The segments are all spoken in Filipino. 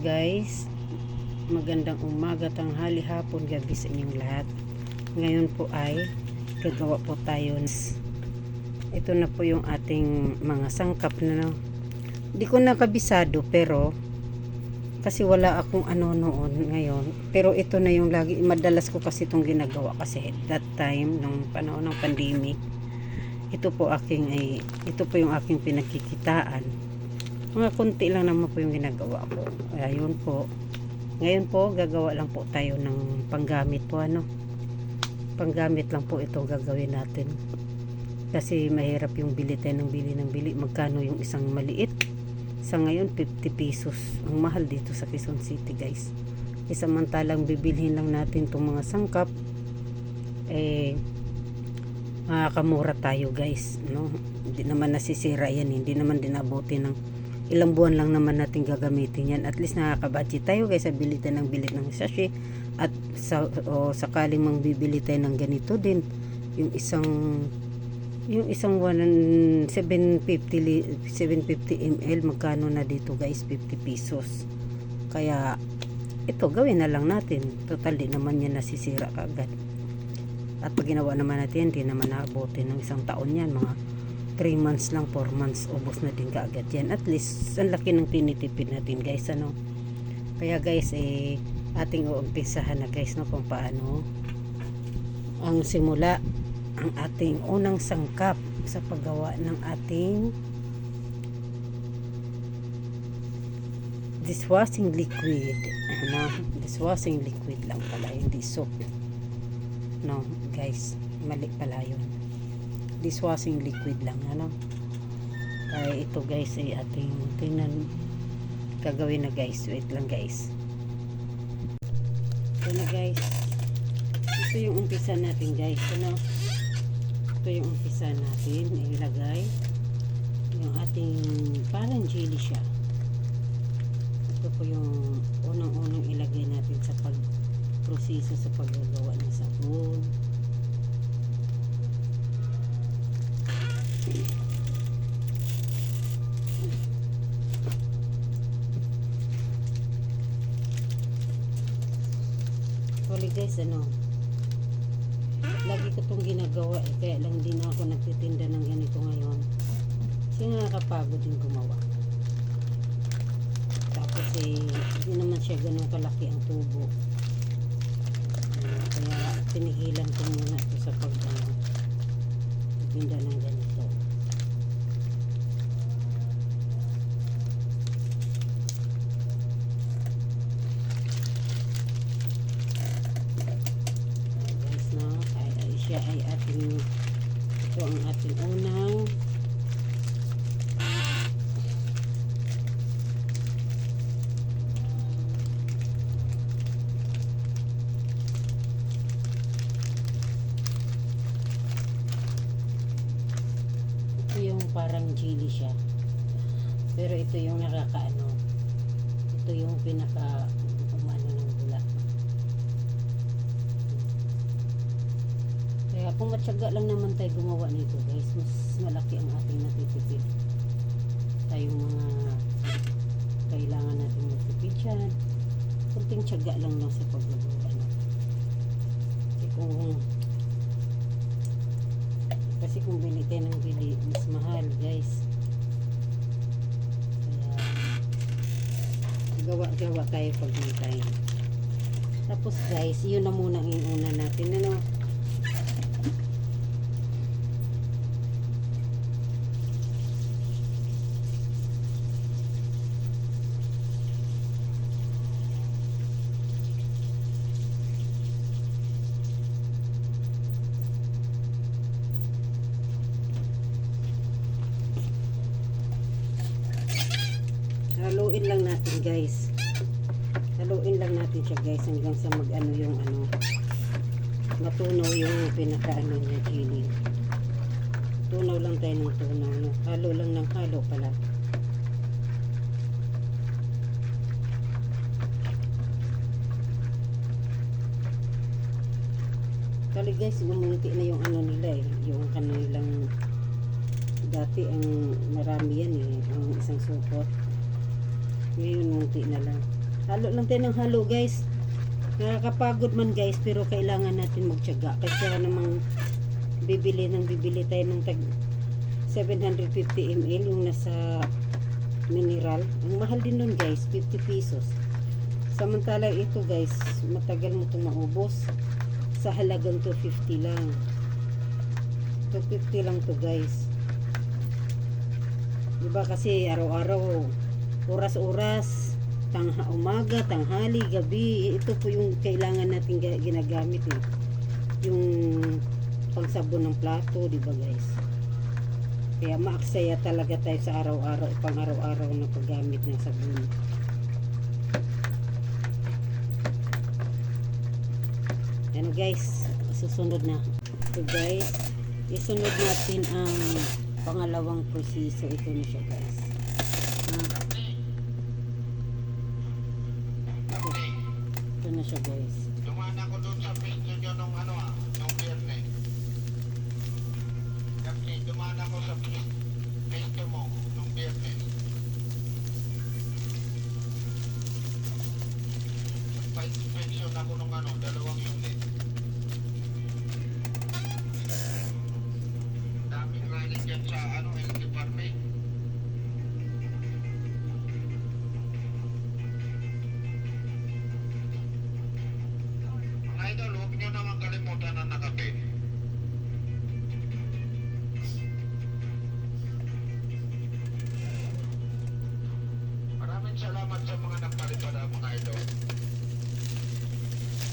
guys. Magandang umaga, tanghali, hapon, gabi sa inyong lahat. Ngayon po ay gagawa po tayo. Ito na po yung ating mga sangkap na Hindi ko nakabisado pero kasi wala akong ano noon ngayon. Pero ito na yung lagi, madalas ko kasi itong ginagawa kasi that time, nung panahon ng pandemic, ito po aking ay, ito po yung aking pinagkikitaan mga konti lang naman po yung ginagawa ko. Ayun po. Ngayon po gagawa lang po tayo ng panggamit po ano? Panggamit lang po ito gagawin natin. Kasi mahirap yung bili tayo ng bili ng bili. Magkano yung isang maliit? Sa ngayon 50 pesos. Ang mahal dito sa Quezon City guys. Isamantalang bibilhin lang natin itong mga sangkap. Eh makakamura tayo guys no? Hindi naman nasisira yan. Hindi naman dinabuti ng ilang buwan lang naman natin gagamitin yan. At least nakakabudget tayo guys sa bili tayo ng bilit ng sachet. At sa o sakaling mang bibili tayo ng ganito din yung isang yung isang 1 750 li- 750 ml magkano na dito guys? 50 pesos. Kaya ito gawin na lang natin. Total di naman yan nasisira kaagad at pag ginawa naman natin hindi naman naabutin ng isang taon yan mga 3 months lang 4 months ubos na din kaagad yan. At least ang laki ng tinitipid natin guys ano? Kaya guys eh ating uumpisahan na guys no kung paano ang simula ang ating unang sangkap sa paggawa ng ating dishwashing liquid. Ano dishwashing liquid lang pala hindi soap. No guys mali pala yun dishwashing liquid lang ano? Kaya ito guys ay ating tingnan gagawin na guys. Wait lang guys. Ito na guys. Ito yung umpisa natin guys ano? Ito yung umpisa natin ilagay. Yung ating parang jelly siya. Ito po yung unang unang ilagay natin sa pag proseso sa paggagawa ng sabon Sorry guys, ano, lagi ko itong ginagawa eh, kaya lang din ako nagtitinda ng ganito ngayon. Kasi nakakapagod din gumawa. Tapos eh, hindi naman siya ganun kalaki ang tubo. Kaya pinigilan ko muna ito sa pag ano, tinda ng ganito. guys no ay, ay siya ay ating ito ang ating unang ito yung parang jelly siya. Pero ito yung nakakaano ito yung pinaka kung matyaga lang naman tayo gumawa nito guys, mas malaki ang ating natitipid. Tayong mga kailangan natin magtipid dyan. Kunting tiyaga lang lang sa paggagawa. No? Kasi kung kasi kung bili ng bili, mas mahal guys. Kaya gawa-gawa tayo pag may time. Tapos guys, yun na muna ang una natin. Ano? Haluin lang natin guys. Haluin lang natin siya guys hanggang sa mag ano yung ano matunaw yung pinaka ano niya chili. Tunaw lang tayo ng tunaw no? halo lang ng halo pala. Kali guys, gumunti na yung ano nila eh, yung kanilang dati ang marami yan eh, ang isang supot. Ngayon, munti na lang. Halo lang tayo ng halo guys. Nakakapagod man guys pero kailangan natin magtiyaga. Kasi namang bibili ng bibili tayo ng tag 750 ml yung nasa mineral. Ang mahal din nun guys, 50 pesos. Samantala ito guys, matagal mo itong maubos. Sa halagang 250 lang. 250 lang to guys. Diba kasi araw-araw, oras-oras, tangha, umaga, tanghali, gabi, ito po yung kailangan natin ga- ginagamit eh. Yung pangsabon ng plato, di ba guys? Kaya maaksaya talaga tayo sa araw-araw, pang araw-araw na paggamit ng sabon. Yan guys, susunod na. So guys, isunod natin ang pangalawang proseso. Ito na siya guys. Ah, ito na siya guys. Dumaan ako doon sa page nyo nung ano ah, nung biyernes. Kasi dumaan ako sa page page mo nung biyernes. Nagpa-inspection ako nung ano, dalawang unit. Sa mga nagpalipad ah, mga idol.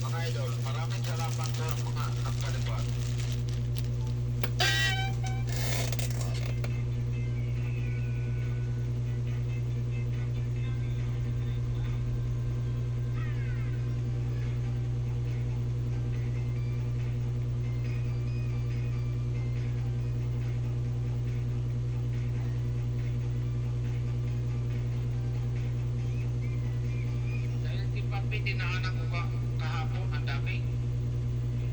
Mga idol, maraming salamat sa mga nagpalipad. Papi, dinaanan ko ka kahapon, ang dami.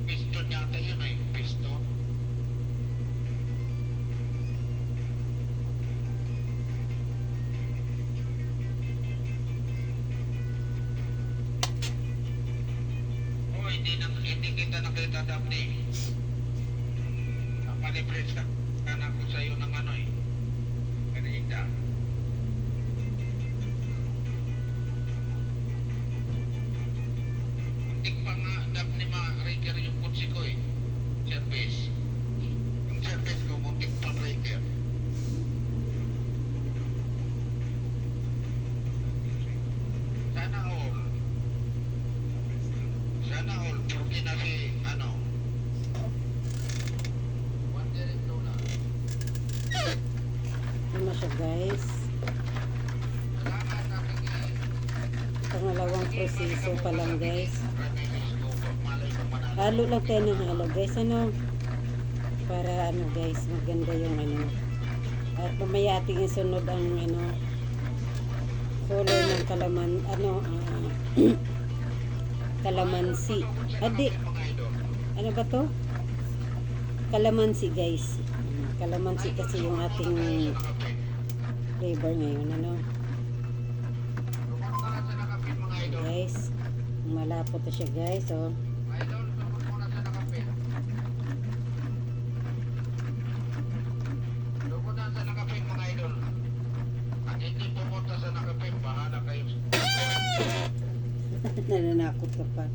Piston yata yun ay piston. Oh, hindi, na, hindi kita nakita Daphne. Napalipres ka kanan ko sa'yo ng ano eh. Kanina. Muntik pa nga Daphne ma-raker yung kutsi ko eh. Service. Yung service ko, muntik pa raker. Sana all. Sana all. Porque na si, ano, one day rin na. Ito na siya guys. Pangalawang proseso pa lang guys. Halo lang tayo ng halo guys. Ano? Para ano guys, maganda yung ano. At mamaya ating isunod ang ano color ng kalaman ano ah, kalamansi. Adi, idol. ano ba to? Kalamansi guys. Kalamansi kasi yung ating. Flavor ngayon ano. Guys, malapot na siya guys. Oh. Idol, lumunta na sa nakape. Lumunta na sa nakape mga idol. At hindi pumunta sa nakape, bahala kayo. Nananakot ka pa.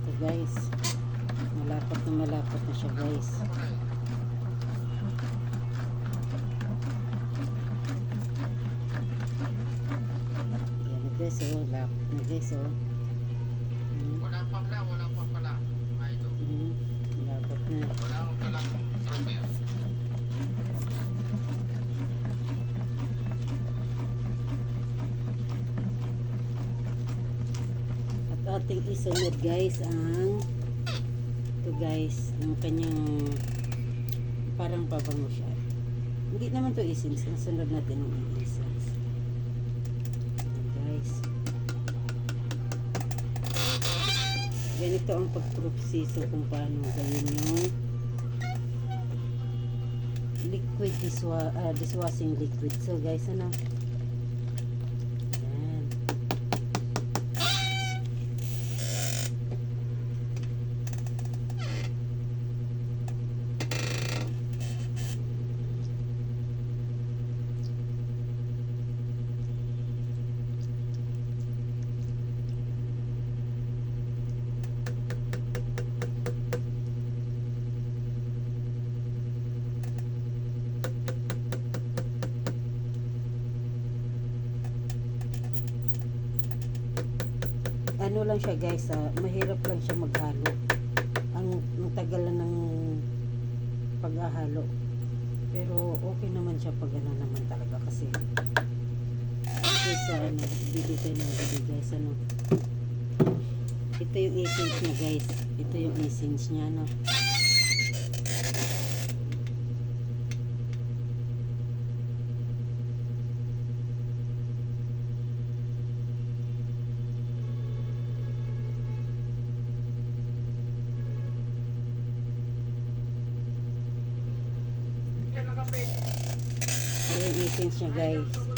Ito guys. Malapot na malapot na siya guys. Yan na guys oh. Lapot na guys oh. Mm, Wala pa pala, wala pa pala. Mga idol. mm, Lapot na. Wala premier. At ating isunod guys ang guys, yung kanyang parang pabango siya. Hindi naman to essence. Ang sunod natin ng essence. Ayan, guys. Ganito ang pagproseso kung paano gawin yung liquid diswa, ah, dishwashing liquid. So guys, ano? Ano lang siya guys, ah, mahirap lang siya maghalo. Ang, ang tagal lang ng paghahalo. Pero okay naman siya pag ano naman talaga kasi sa ano, bili tayo ng bili guys, ano. Ito yung essence niya guys. Ito yung essence niya, no. Ito yung essence niya guys.